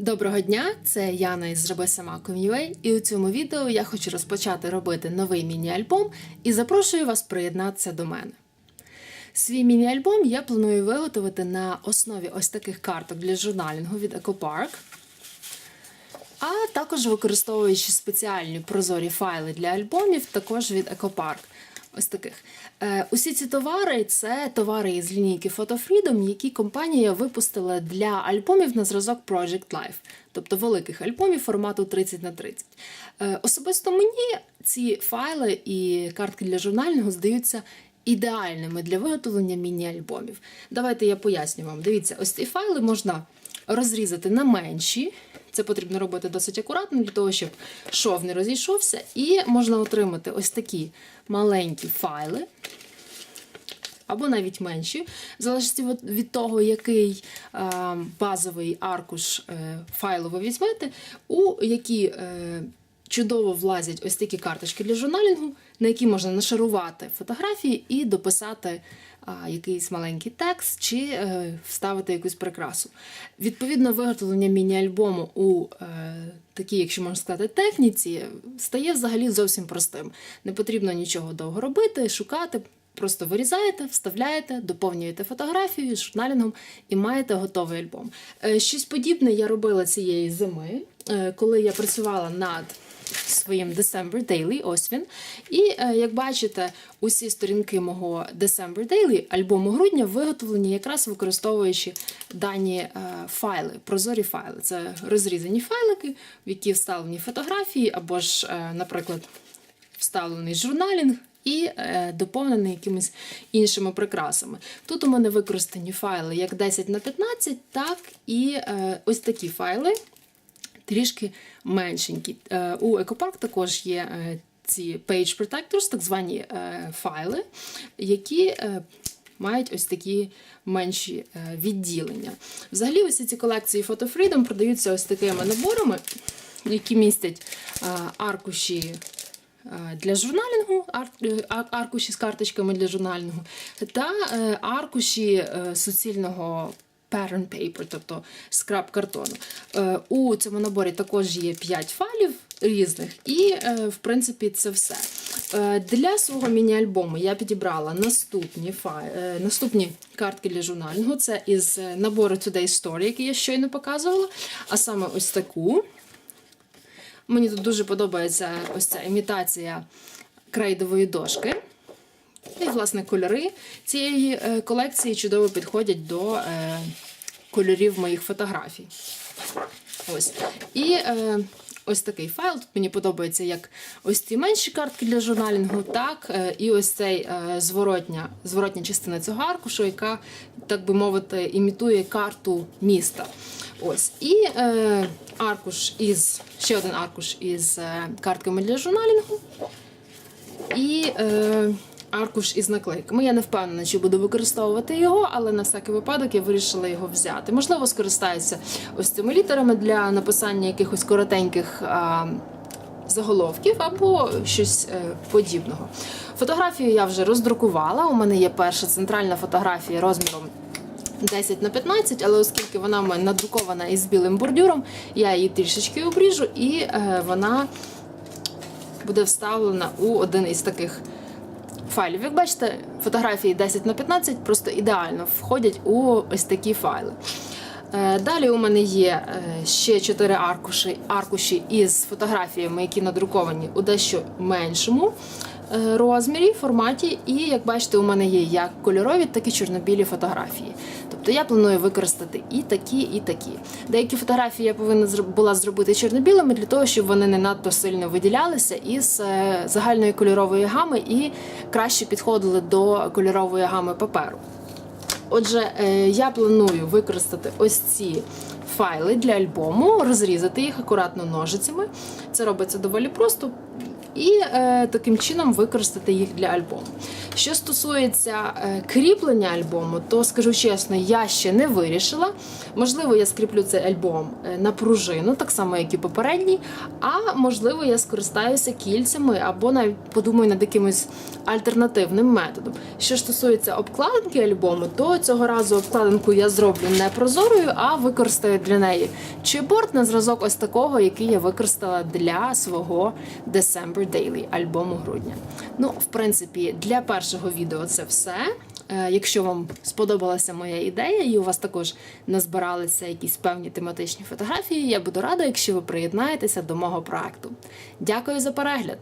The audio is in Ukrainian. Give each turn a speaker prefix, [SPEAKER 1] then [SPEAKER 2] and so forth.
[SPEAKER 1] Доброго дня, це Яна із сама і у цьому відео я хочу розпочати робити новий міні-альбом і запрошую вас приєднатися до мене. Свій міні-альбом я планую виготовити на основі ось таких карток для журналінгу від EcoPark, а також використовуючи спеціальні прозорі файли для альбомів, також від EcoPark. Ось таких. Е, усі ці товари це товари із лінійки Photo Freedom, які компанія випустила для альбомів на зразок Project Life, тобто великих альбомів формату 30 на 30. Е, особисто мені ці файли і картки для журнального здаються ідеальними для виготовлення міні-альбомів. Давайте я поясню вам. Дивіться, ось ці файли можна розрізати на менші. Це потрібно робити досить акуратно для того, щоб шов не розійшовся, і можна отримати ось такі маленькі файли. Або навіть менші, в залежності від- того, який е, базовий аркуш е, файлу ви візьмете, у які е, чудово влазять ось такі карточки для журналінгу, на які можна нашарувати фотографії і дописати а, якийсь маленький текст чи е, вставити якусь прикрасу. Відповідно, виготовлення міні-альбому у е, такій, якщо можна сказати, техніці, стає взагалі зовсім простим. Не потрібно нічого довго робити, шукати. Просто вирізаєте, вставляєте, доповнюєте фотографію з журналінгом і маєте готовий альбом. Е, Щось подібне я робила цієї зими, е, коли я працювала над своїм December Daily, ось він. І е, як бачите, усі сторінки мого December Daily, альбому грудня, виготовлені якраз використовуючи дані е, файли, прозорі файли. Це розрізані файлики, в які вставлені фотографії, або ж, е, наприклад, вставлений журналінг і доповнений якимись іншими прикрасами. Тут у мене використані файли як 10 на 15, так і ось такі файли, трішки меншенькі. Е, у EcoPark також є е, ці page protectors, так звані е, файли, які мають ось такі менші відділення. Взагалі, усі ці колекції Photo Freedom продаються ось такими наборами, які містять аркуші для журналінгу, ар- ар- аркуші з карточками для журналінгу, та аркуші суцільного pattern paper, тобто скраб картону. Е, У цьому наборі також є 5 файлів різних, і, е, в принципі, це все. Е, Для свого міні-альбому я підібрала наступні фай... наступні картки для журналінгу. Це із набору Today Story, який я щойно показувала, а саме ось таку. Мені тут дуже подобається ось ця імітація крейдової дошки. Власне, кольори цієї е, колекції чудово підходять до е, кольорів моїх фотографій. Ось. І е, ось такий файл. Тут мені подобається як ось ці менші картки для журналінгу, так е, і ось цей е, зворотня, зворотня частина цього аркушу, яка, так би мовити, імітує карту міста. Ось. І е, аркуш із ще один аркуш із е, картками для журналінгу. І е, аркуш із наклейками. Я не впевнена, чи буду використовувати його, але на всякий випадок я вирішила його взяти. Можливо, скористаюся ось цими літерами для написання якихось коротеньких. А, Заголовків або щось е, подібного. Фотографію я вже роздрукувала. У мене є перша центральна фотографія розміром 10 на 15, але оскільки вона в мене надрукована із білим бордюром, я її трішечки обріжу, і е, вона буде вставлена у один із таких файлів. Як бачите, фотографії 10 на 15 просто ідеально входять у ось такі файли. Е, Далі у мене є е, ще 4 аркуші, аркуші із фотографіями, які надруковані у дещо меншому розмірі, форматі. І як бачите, у мене є як кольорові, так і чорнобілі фотографії. Тобто я планую використати і такі, і такі. Деякі фотографії я повинна була зробити чорно-білими для того, щоб вони не надто сильно виділялися із е, загальної кольорової гами і краще підходили до кольорової гами паперу. Отже, е, я планую використати ось ці файли для альбому, розрізати їх акуратно ножицями. Це робиться доволі просто. І е, таким чином використати їх для альбому. Що стосується е, кріплення альбому, то скажу чесно, я ще не вирішила. Можливо, я скріплю цей альбом е, на пружину, так само, як і попередній, а можливо, я скористаюся кільцями або навіть подумаю над якимось альтернативним методом. Що ж стосується обкладинки альбому, то цього разу обкладинку я зроблю не прозорою, а використаю для неї чіпборд на зразок ось такого, який я використала для свого December Daily альбому грудня. Ну, в принципі, для першого відео це все. Е, Якщо вам сподобалася моя ідея, і у вас також назбиралися якісь певні тематичні фотографії, я буду рада, якщо ви приєднаєтеся до мого проекту. Дякую за перегляд!